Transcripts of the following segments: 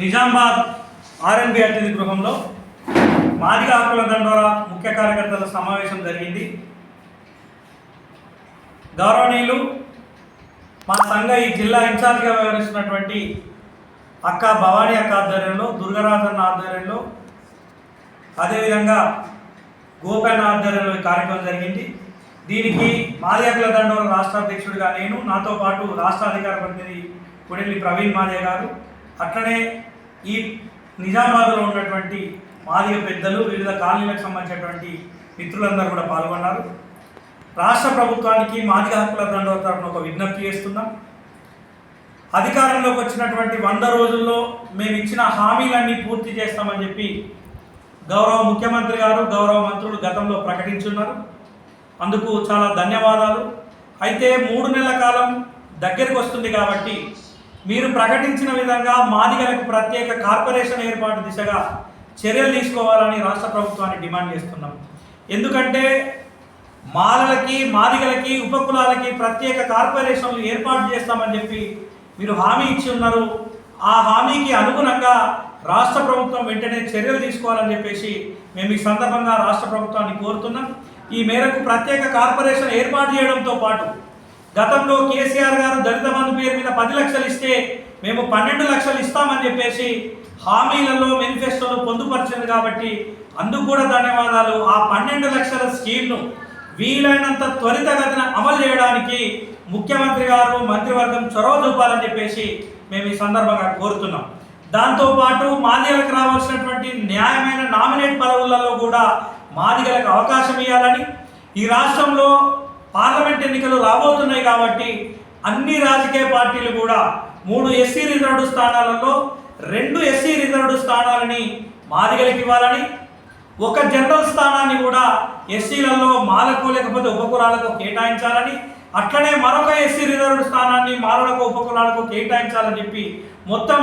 Nizamabad R&B అతిథి గృహంలో మాదిగ హక్కుల దండోరా ముఖ్య కార్యకర్తల సమావేశం జరిగింది. గౌరవనీయులు మా సంఘ ఈ జిల్లా ఇన్ఛార్జిగా వ్యవహరిస్తున్నటువంటి అక్క భవానీ అక్క ఆధ్వర్యంలో దుర్గరాజన్న ఆధ్వర్యంలో అదేవిధంగా గోపన్న ఆధ్వర్యంలో కార్యక్రమం జరిగింది. దీనికి మాదిగ హక్కుల దండోరా రాష్ట్ర అధ్యక్షుడిగా నేను నాతో పాటు రాష్ట్ర అధికార ప్రతినిధి కొడెల్లి ప్రవీణ్ మాదే గారు అట్లనే ఈ నిజామాబాద్లో ఉన్నటువంటి మాదిగ పెద్దలు వివిధ కాలనీలకు సంబంధించినటువంటి మిత్రులందరూ కూడా పాల్గొన్నారు. రాష్ట్ర ప్రభుత్వానికి మాదిగ హక్కుల దండోర తరపున ఒక విజ్ఞప్తి చేస్తున్నాం. అధికారంలోకి వచ్చినటువంటి వంద రోజుల్లో మేము ఇచ్చిన హామీలన్నీ పూర్తి చేస్తామని చెప్పి గౌరవ ముఖ్యమంత్రి గారు గౌరవ మంత్రులు గతంలో ప్రకటించున్నారు. అందుకు చాలా ధన్యవాదాలు. అయితే మూడు నెలల కాలం దగ్గరికి వస్తుంది కాబట్టి మీరు ప్రకటించిన విధంగా మాదిగలకు ప్రత్యేక కార్పొరేషన్ ఏర్పాటు దిశగా చర్యలు తీసుకోవాలని రాష్ట్ర ప్రభుత్వాన్ని డిమాండ్ చేస్తున్నాం. ఎందుకంటే మాలలకి మాదిగలకి ఉపకులాలకి ప్రత్యేక కార్పొరేషన్లు ఏర్పాటు చేస్తామని చెప్పి మీరు హామీ ఇచ్చి ఉన్నారు. ఆ హామీకి అనుగుణంగా రాష్ట్ర ప్రభుత్వం వెంటనే చర్యలు తీసుకోవాలని చెప్పేసి మేము ఈ సందర్భంగా రాష్ట్ర ప్రభుత్వాన్ని కోరుతున్నాం. ఈ మేరకు ప్రత్యేక కార్పొరేషన్ ఏర్పాటు చేయడంతో పాటు గతంలో కేసీఆర్ గారు దళిత బంధు పేరు మీద పది లక్షలు ఇస్తే మేము పన్నెండు లక్షలు ఇస్తామని చెప్పేసి హామీలలో మేనిఫెస్టోలో పొందుపరిచింది కాబట్టి అందుకు కూడా ధన్యవాదాలు. ఆ పన్నెండు లక్షల స్కీమ్ను వీలైనంత త్వరితగతిన అమలు చేయడానికి ముఖ్యమంత్రి గారు మంత్రివర్గం చొరవ చూపాలని చెప్పేసి మేము ఈ సందర్భంగా కోరుతున్నాం. దాంతోపాటు మాదిగలకు రావాల్సినటువంటి న్యాయమైన నామినేట్ పదవులలో కూడా మాదిగలకు అవకాశం ఇవ్వాలని ఈ రాష్ట్రంలో పార్లమెంట్ ఎన్నికలు రాబోతున్నాయి కాబట్టి అన్ని రాజకీయ పార్టీలు కూడా మూడు ఎస్సీ రిజర్వ్డ్ స్థానాలలో రెండు ఎస్సీ రిజర్వ్డ్ స్థానాలని మాదిగలకి ఇవ్వాలని ఒక జనరల్ స్థానాన్ని కూడా ఎస్సీలలో మాలకు లేకపోతే ఉపకులాలకు కేటాయించాలని అట్లనే మరొక ఎస్సీ రిజర్వ్డ్ స్థానాన్ని మాలలకు ఉపకులాలకు కేటాయించాలని చెప్పి మొత్తం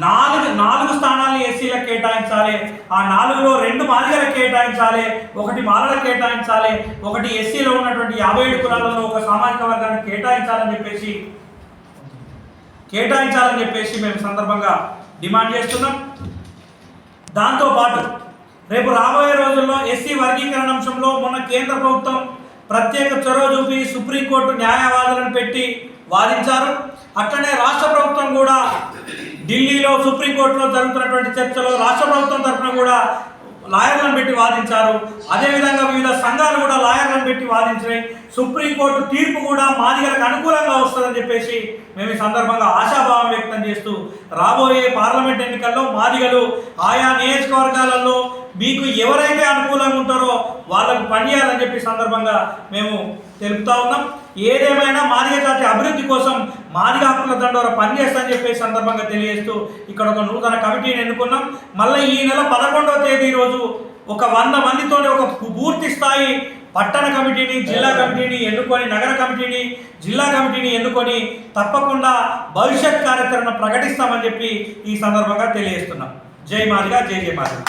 నాలుగు నాలుగు స్థానాలు ఎస్సీలకు కేటాయించాలి. ఆ నాలుగులో రెండు మాదిగలకు కేటాయించాలి ఒకటి మాలలకు కేటాయించాలి ఒకటి ఎస్సీలో ఉన్నటువంటి యాభై ఏడు కులాలలో ఒక సామాజిక వర్గాన్ని కేటాయించాలని చెప్పేసి కేటాయించాలని చెప్పేసి మేము సందర్భంగా డిమాండ్ చేస్తున్నాం. దాంతోపాటు రేపు రాబోయే రోజుల్లో ఎస్సీ వర్గీకరణ అంశంలో మొన్న కేంద్ర ప్రభుత్వం ప్రత్యేక చొరవ చూపి సుప్రీంకోర్టు న్యాయవాదులను పెట్టి వాదించారు. అట్లనే రాష్ట్ర ప్రభుత్వం కూడా ఢిల్లీలో సుప్రీంకోర్టులో జరుగుతున్నటువంటి చర్చలో రాష్ట్ర ప్రభుత్వం తరఫున కూడా లాయర్లను పెట్టి వాదించారు. అదేవిధంగా వివిధ సంఘాలు కూడా లాయర్లను పెట్టి వాదించినాయి. సుప్రీంకోర్టు తీర్పు కూడా మాదిగలకు అనుకూలంగా వస్తుందని చెప్పేసి మేము ఈ సందర్భంగా ఆశాభావం వ్యక్తం చేస్తూ రాబోయే పార్లమెంట్ ఎన్నికల్లో మాదిగలు ఆయా నియోజకవర్గాలలో మీకు ఎవరైతే అనుకూలంగా ఉంటారో వాళ్ళకు పనిచేయాలని చెప్పి సందర్భంగా మేము తెలుపుతా ఉన్నాం. ఏదేమైనా మాదిగ జాతి అభివృద్ధి కోసం మాదిగ హక్కుల దండోర పనిచేస్తామని చెప్పే సందర్భంగా తెలియజేస్తూ ఇక్కడ ఒక నూతన కమిటీని ఎన్నుకున్నాం. మళ్ళీ ఈ నెల పదకొండవ తేదీ రోజు ఒక వంద మందితో ఒక పూర్తి స్థాయి పట్టణ కమిటీని జిల్లా కమిటీని ఎన్నుకొని నగర కమిటీని జిల్లా కమిటీని ఎన్నుకొని తప్పకుండా భవిష్యత్ కార్యాచరణ ప్రకటిస్తామని చెప్పి ఈ సందర్భంగా తెలియజేస్తున్నాం. జై మాదిగా జై జై మాదిగా.